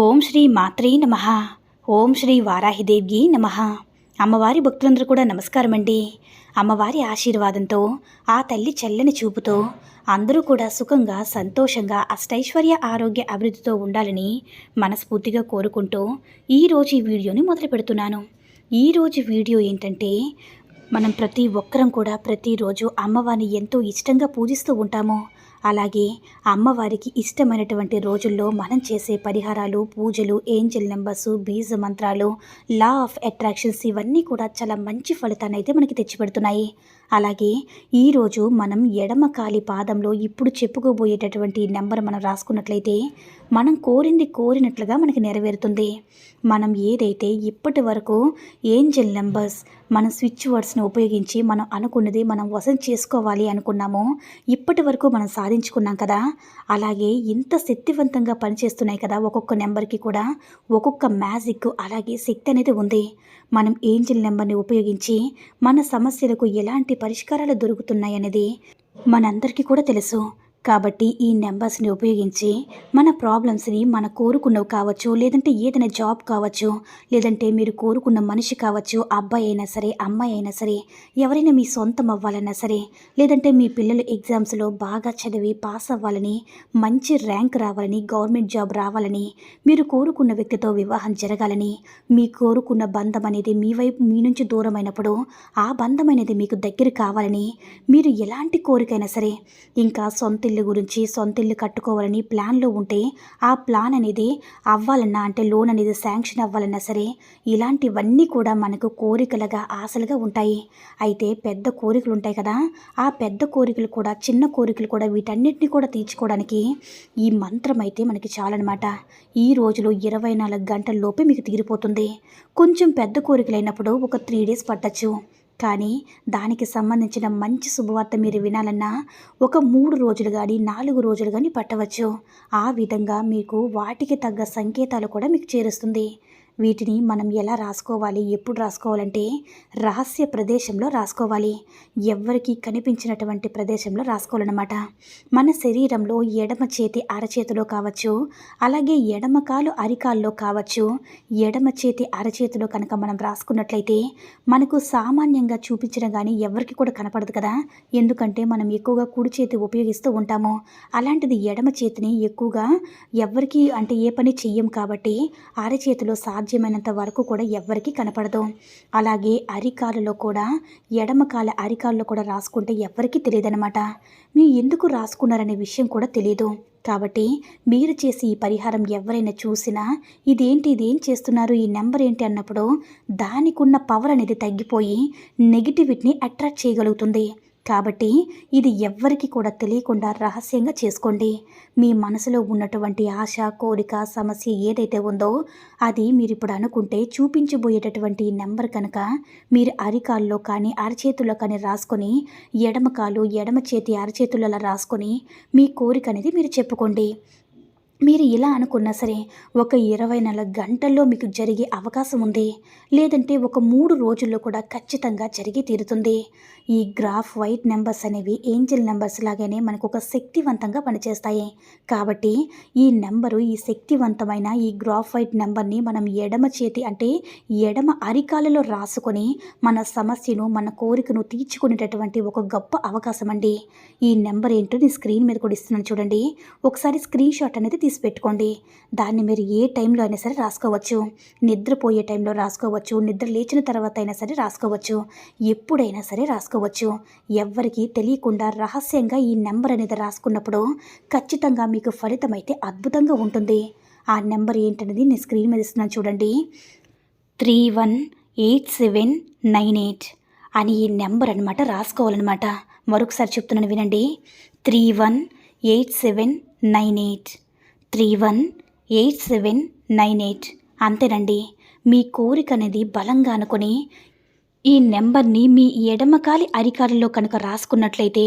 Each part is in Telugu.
ఓం శ్రీ మాత్రే నమ. ఓం శ్రీ వారాహిదేవి నమ. అమ్మవారి భక్తులందరూ కూడా నమస్కారం అండి అమ్మవారి ఆశీర్వాదంతో ఆ తల్లి చల్లని చూపుతో అందరూ కూడా సుఖంగా సంతోషంగా అష్టైశ్వర్య ఆరోగ్య అభివృద్ధితో ఉండాలని మనస్ఫూర్తిగా కోరుకుంటూ ఈరోజు ఈ వీడియోని మొదలు పెడుతున్నాను. ఈరోజు వీడియో ఏంటంటే మనం ప్రతి ఒక్కరం కూడా ప్రతిరోజు అమ్మవారిని ఎంతో ఇష్టంగా పూజిస్తూ ఉంటాము. అలాగే అమ్మవారికి ఇష్టమైనటువంటి రోజుల్లో మనం చేసే పరిహారాలు పూజలు ఏంజల్ నెంబర్స్ బీజ మంత్రాలు లా ఆఫ్ అట్రాక్షన్స్ ఇవన్నీ కూడా చాలా మంచి ఫలితాన్ని అయితే మనకి తెచ్చిపెడుతున్నాయి. అలాగే ఈరోజు మనం ఎడమ కాలి పాదంలో ఇప్పుడు చెప్పుకోబోయేటటువంటి నెంబర్ మనం రాసుకున్నట్లయితే మనం కోరింది కోరినట్లుగా మనకి నెరవేరుతుంది. మనం ఏదైతే ఇప్పటి వరకు ఏంజల్ నెంబర్స్ మన స్విచ్ వర్డ్స్ని ఉపయోగించి మనం అనుకున్నది మనం వసం చేసుకోవాలి అనుకున్నామో ఇప్పటి వరకు మనం సాధించుకున్నాం కదా. అలాగే ఇంత శక్తివంతంగా పనిచేస్తున్నాయి కదా ఒక్కొక్క నెంబర్కి కూడా ఒక్కొక్క మ్యాజిక్ అలాగే శక్తి అనేది ఉంది. మనం ఏంజిల్ నెంబర్ని ఉపయోగించి మన సమస్యలకు ఎలాంటి పరిష్కారాలు దొరుకుతున్నాయి అనేది మనందరికీ కూడా తెలుసు. కాబట్టి ఈ నెంబర్స్ని ఉపయోగించి మన ప్రాబ్లమ్స్ని మన కోరుకున్నవి కావచ్చు లేదంటే ఏదైనా జాబ్ కావచ్చు లేదంటే మీరు కోరుకున్న మనిషి కావచ్చు అబ్బాయి అయినా సరే అమ్మాయి అయినా సరే ఎవరైనా మీ సొంతం అవ్వాలన్నా సరే లేదంటే మీ పిల్లలు ఎగ్జామ్స్లో బాగా చదివి పాస్ అవ్వాలని మంచి ర్యాంక్ రావాలని గవర్నమెంట్ జాబ్ రావాలని మీరు కోరుకున్న వ్యక్తితో వివాహం జరగాలని మీ కోరుకున్న బంధం అనేది మీ వైపు మీ నుంచి దూరమైనప్పుడు ఆ బంధం అనేది మీకు దగ్గర కావాలని మీరు ఎలాంటి కోరికైనా సరే ఇంకా సొంత ఇల్లు గురించి సొంత ఇల్లు కట్టుకోవాలని ప్లాన్లో ఉంటే ఆ ప్లాన్ అనేది అవ్వాలన్నా అంటే లోన్ అనేది శాంక్షన్ అవ్వాలన్నా సరే ఇలాంటివన్నీ కూడా మనకు కోరికలుగా ఆశలుగా ఉంటాయి. అయితే పెద్ద కోరికలు ఉంటాయి కదా ఆ పెద్ద కోరికలు కూడా చిన్న కోరికలు కూడా వీటన్నిటిని కూడా తీర్చుకోవడానికి ఈ మంత్రం అయితే మనకి చాలన్నమాట ఈ రోజులో ఇరవై నాలుగు గంటల లోపే మీకు తీరిపోతుంది. కొంచెం పెద్ద కోరికలైనప్పుడు ఒక త్రీ డేస్ పట్టచ్చు. కానీ దానికి సంబంధించిన మంచి శుభవార్త మీరు వినాలన్నా ఒక మూడు రోజులు కానీ నాలుగు రోజులు కానీ పట్టవచ్చు. ఆ విధంగా మీకు వాటికి తగ్గ సంకేతాలు కూడా మీకు చేరుస్తుంది. వీటిని మనం ఎలా రాసుకోవాలి ఎప్పుడు రాసుకోవాలంటే రహస్య ప్రదేశంలో రాసుకోవాలి. ఎవ్వరికీ కనిపించినటువంటి ప్రదేశంలో రాసుకోవాలన్నమాట. మన శరీరంలో ఎడమ చేతి అరచేతిలో కావచ్చు అలాగే ఎడమ కాలు అరికాల్లో కావచ్చు ఎడమ చేతి అరచేతిలో కనుక మనం రాసుకున్నట్లయితే మనకు సామాన్యంగా చూపించడం కానీ ఎవరికి కూడా కనపడదు కదా. ఎందుకంటే మనం ఎక్కువగా కుడి చేతి ఉపయోగిస్తూ ఉంటాము. అలాంటిది ఎడమ చేతిని ఎక్కువగా ఎవరికి అంటే ఏ పని చెయ్యం కాబట్టి అరచేతిలో సాధ్యం సాధ్యమైనంత వరకు కూడా ఎవ్వరికీ కనపడదు. అలాగే అరికాలలో కూడా ఎడమకాల అరికాలలో కూడా రాసుకుంటే ఎవ్వరికీ తెలియదనమాట మీరు ఎందుకు రాసుకున్నారనే విషయం కూడా తెలియదు కాబట్టి మీరు చేసి ఈ పరిహారం ఎవరైనా చూసినా ఇదేంటి ఇదేం చేస్తున్నారు ఈ నెంబర్ ఏంటి? అన్నప్పుడు దానికున్న పవర్ అనేది తగ్గిపోయి నెగిటివిటీని అట్రాక్ట్ చేయగలుగుతుంది. కాబట్టి ఇది ఎవ్వరికి కూడా తెలియకుండా రహస్యంగా చేసుకోండి. మీ మనసులో ఉన్నటువంటి ఆశ కోరిక సమస్య ఏదైతే ఉందో అది మీరు ఇప్పుడు అనుకుంటే చూపించబోయేటటువంటి నెంబర్ కనుక మీరు అరికాల్లో కానీ అరచేతుల్లో కానీ రాసుకొని ఎడమ కాలు ఎడమ చేతి అరచేతులలో రాసుకొని మీ కోరిక అనేది మీరు చెప్పుకోండి. మీరు ఇలా అనుకున్నా సరే ఒక ఇరవై నాలుగు గంటల్లో మీకు జరిగే అవకాశం ఉంది. లేదంటే ఒక మూడు రోజుల్లో కూడా ఖచ్చితంగా జరిగి తీరుతుంది. ఈ గ్రాఫ్ వైట్ నెంబర్స్ అనేవి ఏంజిల్ నెంబర్స్ లాగానే మనకు ఒక శక్తివంతంగా పనిచేస్తాయి. కాబట్టి ఈ నెంబరు ఈ శక్తివంతమైన ఈ గ్రాఫ్ వైట్ నెంబర్ని మనం ఎడమ చేతి అంటే ఎడమ అరికాలలో రాసుకొని మన సమస్యను మన కోరికను తీర్చుకునేటటువంటి ఒక గొప్ప అవకాశం అండి. ఈ నెంబర్ ఏంటో నేను స్క్రీన్ మీద కూడా ఇస్తున్నాను చూడండి. ఒకసారి స్క్రీన్ షాట్ అనేది తీసి పెట్టుకోండి. దాన్ని మీరు ఏ టైంలో అయినా సరే రాసుకోవచ్చు. నిద్రపోయే టైంలో రాసుకోవచ్చు. నిద్ర లేచిన తర్వాత అయినా సరే రాసుకోవచ్చు. ఎప్పుడైనా సరే రాసుకోవచ్చు. ఎవ్వరికీ తెలియకుండా రహస్యంగా ఈ నెంబర్ అనేది రాసుకున్నప్పుడు ఖచ్చితంగా మీకు ఫలితం అయితే అద్భుతంగా ఉంటుంది. ఆ నెంబర్ ఏంటనేది నేను స్క్రీన్ మీద ఇస్తున్నాను చూడండి. Three one eight seven nine eight అని ఈ నెంబర్ అనమాట రాసుకోవాలన్నమాట. మరొకసారి చెప్తున్నాను వినండి. Three one eight seven nine eight three one eight seven nine eight. అంతేనండి మీ కోరిక అనేది బలంగా అనుకుని ఈ నెంబర్ని మీ ఎడమకాలి అరికాలలో కనుక రాసుకున్నట్లయితే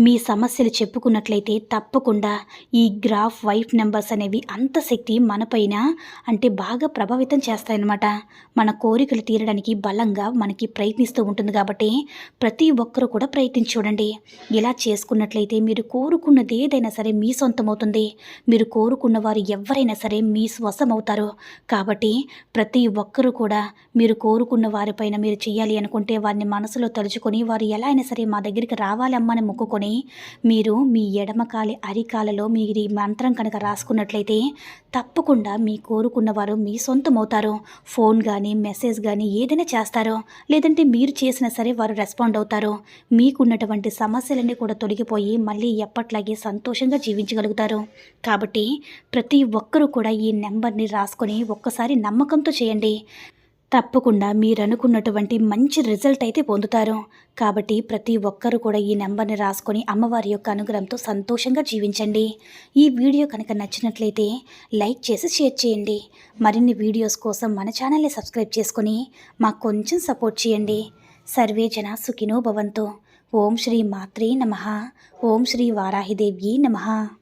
మీ సమస్యలు చెప్పుకున్నట్లయితే తప్పకుండా ఈ గ్రాఫ్ వైఫ్ నెంబర్స్ అనేవి అంత శక్తి మనపైన అంటే బాగా ప్రభావితం చేస్తాయన్నమాట. మన కోరికలు తీరడానికి బలంగా మనకి ప్రయత్నిస్తూ ఉంటుంది కాబట్టి ప్రతి ఒక్కరూ కూడా ప్రయత్నించి చూడండి. ఇలా చేసుకున్నట్లయితే మీరు కోరుకున్నది ఏదైనా సరే మీ సొంతమవుతుంది. మీరు కోరుకున్న వారు ఎవరైనా సరే మీ స్వసం అవుతారు కాబట్టి ప్రతి ఒక్కరూ కూడా మీరు కోరుకున్న వారిపైన మీరు చేయాలి అనుకుంటే వారిని మనసులో తలుచుకొని వారు ఎలా అయినా సరే మా దగ్గరికి రావాలమ్మని మొక్కుకొని మీరు మీ ఎడమకాలి అరికాలలో మీరు ఈ మంత్రం కనుక రాసుకున్నట్లయితే తప్పకుండా మీ కోరుకున్న వారు మీ సొంతం అవుతారు ఫోన్ కానీ మెసేజ్ కానీ ఏదైనా చేస్తారో లేదంటే మీరు చేసినా సరే వారు రెస్పాండ్ అవుతారు. మీకున్నటువంటి సమస్యలన్నీ కూడా తొలగిపోయి మళ్ళీ ఎప్పట్లాగే సంతోషంగా జీవించగలుగుతారు. కాబట్టి ప్రతి ఒక్కరూ కూడా ఈ నెంబర్ని రాసుకొని ఒక్కసారి నమ్మకంతో చేయండి. తప్పకుండా మీరు అనుకున్నటువంటి మంచి రిజల్ట్ అయితే పొందుతారు. కాబట్టి ప్రతి ఒక్కరూ కూడా ఈ నెంబర్ని రాసుకొని అమ్మవారి యొక్క అనుగ్రహంతో సంతోషంగా జీవించండి. ఈ వీడియో కనుక నచ్చినట్లయితే లైక్ చేసి షేర్ చేయండి. మరిన్ని వీడియోస్ కోసం మన ఛానల్ని సబ్స్క్రైబ్ చేసుకొని మాకు కొంచెం సపోర్ట్ చేయండి. సర్వే జన సుఖినో భవంతు. ఓం శ్రీ మాత్రే నమ. ఓం శ్రీ వారాహిదేవి నమః.